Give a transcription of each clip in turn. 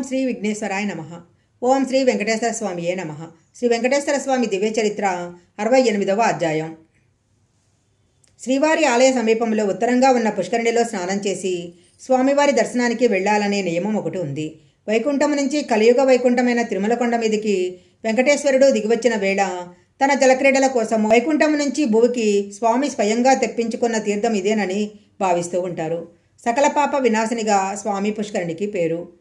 ఓం శ్రీ విఘ్నేశ్వరాయ నమ. ఓం శ్రీ వెంకటేశ్వర స్వామియే నమ. శ్రీ వెంకటేశ్వర స్వామి దివ్య చరిత్ర అరవై ఎనిమిదవ అధ్యాయం. శ్రీవారి ఆలయ సమీపంలో ఉత్తరంగా ఉన్న పుష్కరిణిలో స్నానం చేసి స్వామివారి దర్శనానికి వెళ్ళాలనే నియమం ఒకటి ఉంది. వైకుంఠం నుంచి కలియుగ వైకుంఠమైన తిరుమలకొండ మీదికి వెంకటేశ్వరుడు దిగివచ్చిన వేళ తన జలక్రీడల కోసం వైకుంఠం నుంచి భూమికి స్వామి స్వయంగా తెప్పించుకున్న తీర్థం ఇదేనని భావిస్తూ ఉంటారు. సకల పాప వినాశనిగా స్వామి పుష్కరిణికి పేరు.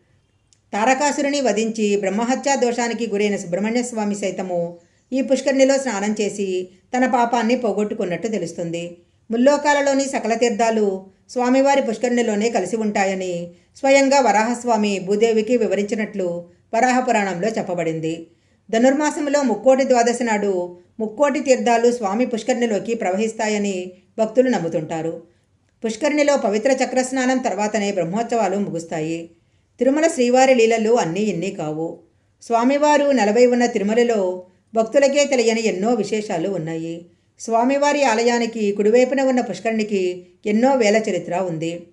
తారకాసురుని వధించి బ్రహ్మహత్యా దోషానికి గురైన సుబ్రహ్మణ్య స్వామి సైతము ఈ పుష్కరిణిలో స్నానం చేసి తన పాపాన్ని పోగొట్టుకున్నట్టు తెలుస్తుంది. ముల్లోకాలలోని సకల తీర్థాలు స్వామివారి పుష్కరిణిలోనే కలిసి ఉంటాయని స్వయంగా వరాహస్వామి భూదేవికి వివరించినట్లు వరాహ పురాణంలో చెప్పబడింది. ధనుర్మాసంలో ముక్కోటి ద్వాదశి నాడు ముక్కోటి తీర్థాలు స్వామి పుష్కరిణిలోకి ప్రవహిస్తాయని భక్తులు నమ్ముతుంటారు. పుష్కరిణిలో పవిత్ర చక్రస్నానం తర్వాతనే బ్రహ్మోత్సవాలు ముగుస్తాయి. తిరుమల శ్రీవారి లీలలు అన్నీ ఇన్ని కావు. స్వామివారు నలభై ఉన్న తిరుమలలో భక్తులకే తెలియని ఎన్నో విశేషాలు ఉన్నాయి. స్వామివారి ఆలయానికి కుడివైపున ఉన్న పుష్కరిణికి ఎన్నో వేల చరిత్ర ఉంది.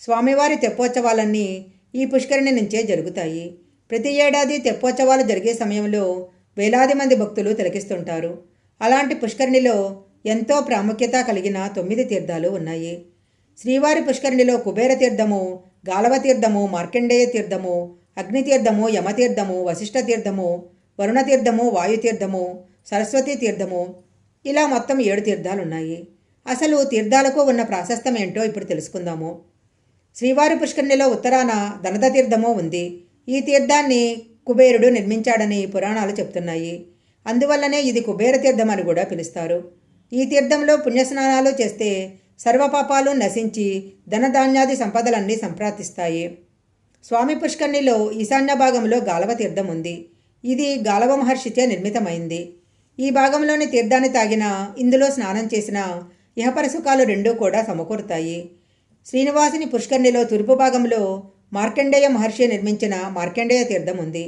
స్వామివారి తెప్పోత్సవాలన్నీ ఈ పుష్కరిణి నుంచే జరుగుతాయి. ప్రతి ఏడాది తెప్పోత్సవాలు జరిగే సమయంలో వేలాది మంది భక్తులు తిలకిస్తుంటారు. అలాంటి పుష్కరిణిలో ఎంతో ప్రాముఖ్యత కలిగిన తొమ్మిది తీర్థాలు ఉన్నాయి. శ్రీవారి పుష్కరిణిలో కుబేర తీర్థము గాలవ తీర్థము మార్కండేయ తీర్థము అగ్నితీర్థము యమతీర్థము వశిష్ఠ తీర్థము వరుణ తీర్థము వాయుతీర్థము సరస్వతి తీర్థము ఇలా మొత్తం ఏడు తీర్థాలు ఉన్నాయి అసలు తీర్థాలకు ఉన్న ప్రాశస్తం ఏంటో ఇప్పుడు తెలుసుకుందాము. శ్రీవారి పుష్కరిణిలో ఉత్తరాన ధనద తీర్థము ఉంది. ఈ తీర్థాన్ని కుబేరుడు నిర్మించాడని పురాణాలు చెప్తున్నాయి. అందువల్లనే ఇది కుబేర తీర్థం అని కూడా పిలుస్తారు. ఈ తీర్థంలో పుణ్యస్నానాలు చేస్తే సర్వపాపాలు నశించి ధనధాన్యాది సంపదలన్నీ సంప్రాతిస్తాయి స్వామి పుష్కర్ణిలో ఈశాన్య భాగంలో గాలవ తీర్థం ఉంది. ఇది గాలవ మహర్షిచే నిర్మితమైంది. ఈ భాగంలోని తీర్థాన్ని తాగిన ఇందులో స్నానం చేసిన ఇహపరసుఖాలు రెండూ కూడా సమకూరుతాయి. శ్రీనివాసిని పుష్కర్ణిలో తూర్పు భాగంలో మార్కండేయ మహర్షి నిర్మించిన మార్కండేయ తీర్థం ఉంది.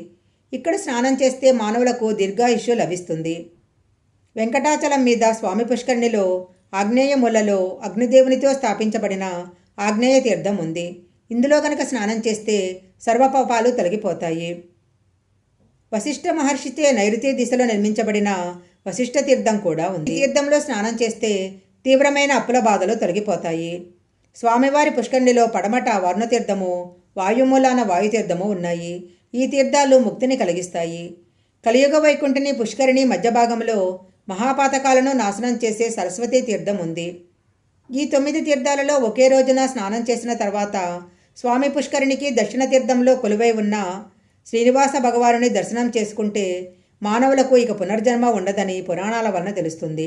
ఇక్కడ స్నానం చేస్తే మానవులకు దీర్ఘాయుష్యు లభిస్తుంది. వెంకటాచలం మీద స్వామి పుష్కర్ణిలో ఆగ్నేయ మూలలో అగ్నిదేవునితో స్థాపించబడిన ఆగ్నేయ తీర్థం ఉంది. ఇందులో కనుక స్నానం చేస్తే సర్వపాపాలు తొలగిపోతాయి. వశిష్ఠ మహర్షిచే నైరుతి దిశలో నిర్మించబడిన వశిష్ఠ తీర్థం కూడా ఉంది. తీర్థంలో స్నానం చేస్తే తీవ్రమైన అప్పుల బాధలు తొలగిపోతాయి. స్వామివారి పుష్కరిణిలో పడమట వర్ణతీర్థము వాయుమూలాన వాయుతీర్థము ఉన్నాయి. ఈ తీర్థాలు ముక్తిని కలిగిస్తాయి. కలియుగ వైకుంఠని పుష్కరిణి మధ్య భాగంలో మహాపాతకాలను నాశనం చేసే సరస్వతి తీర్థం ఉంది. ఈ తొమ్మిది తీర్థాలలో ఒకే రోజున స్నానం చేసిన తర్వాత స్వామి పుష్కరిణికి దక్షిణ తీర్థంలో కొలువై ఉన్న శ్రీనివాస భగవానుని దర్శనం చేసుకుంటే మానవులకు ఇక పునర్జన్మ ఉండదని పురాణాల వలన తెలుస్తుంది.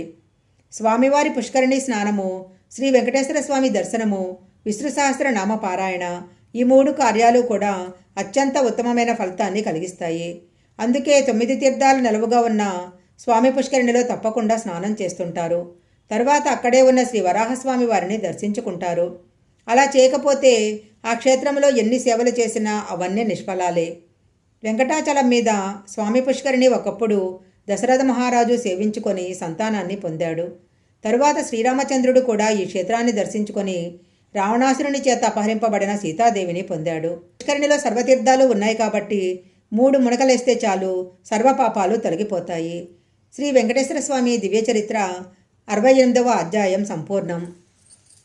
స్వామివారి పుష్కరిణి స్నానము శ్రీ వెంకటేశ్వర స్వామి దర్శనము విష్ణు సహస్ర నామ పారాయణ ఈ మూడు కార్యాలు కూడా అత్యంత ఉత్తమమైన ఫలితాన్ని కలిగిస్తాయి. అందుకే తొమ్మిది తీర్థాలు నిలవుగా ఉన్న స్వామి పుష్కరిణిలో తప్పకుండా స్నానం చేస్తుంటారు. తర్వాత అక్కడే ఉన్న శ్రీ వరాహస్వామి వారిని దర్శించుకుంటారు. అలా చేయకపోతే ఆ క్షేత్రంలో ఎన్ని సేవలు చేసినా అవన్నీ నిష్ఫలాలే. వెంకటాచలం మీద స్వామి పుష్కరిణి ఒకప్పుడు దశరథ మహారాజు సేవించుకొని సంతానాన్ని పొందాడు. తరువాత శ్రీరామచంద్రుడు కూడా ఈ క్షేత్రాన్ని దర్శించుకొని రావణాసురుని చేత అపహరింపబడిన సీతాదేవిని పొందాడు. పుష్కరిణిలో సర్వతీర్థాలు ఉన్నాయి కాబట్టి మూడు మునకలేస్తే చాలు సర్వపాపాలు తొలగిపోతాయి. శ్రీ వెంకటేశ్వర స్వామి దివ్య చరిత్ర అరవై ఎనిమిదవ అధ్యాయం సంపూర్ణం.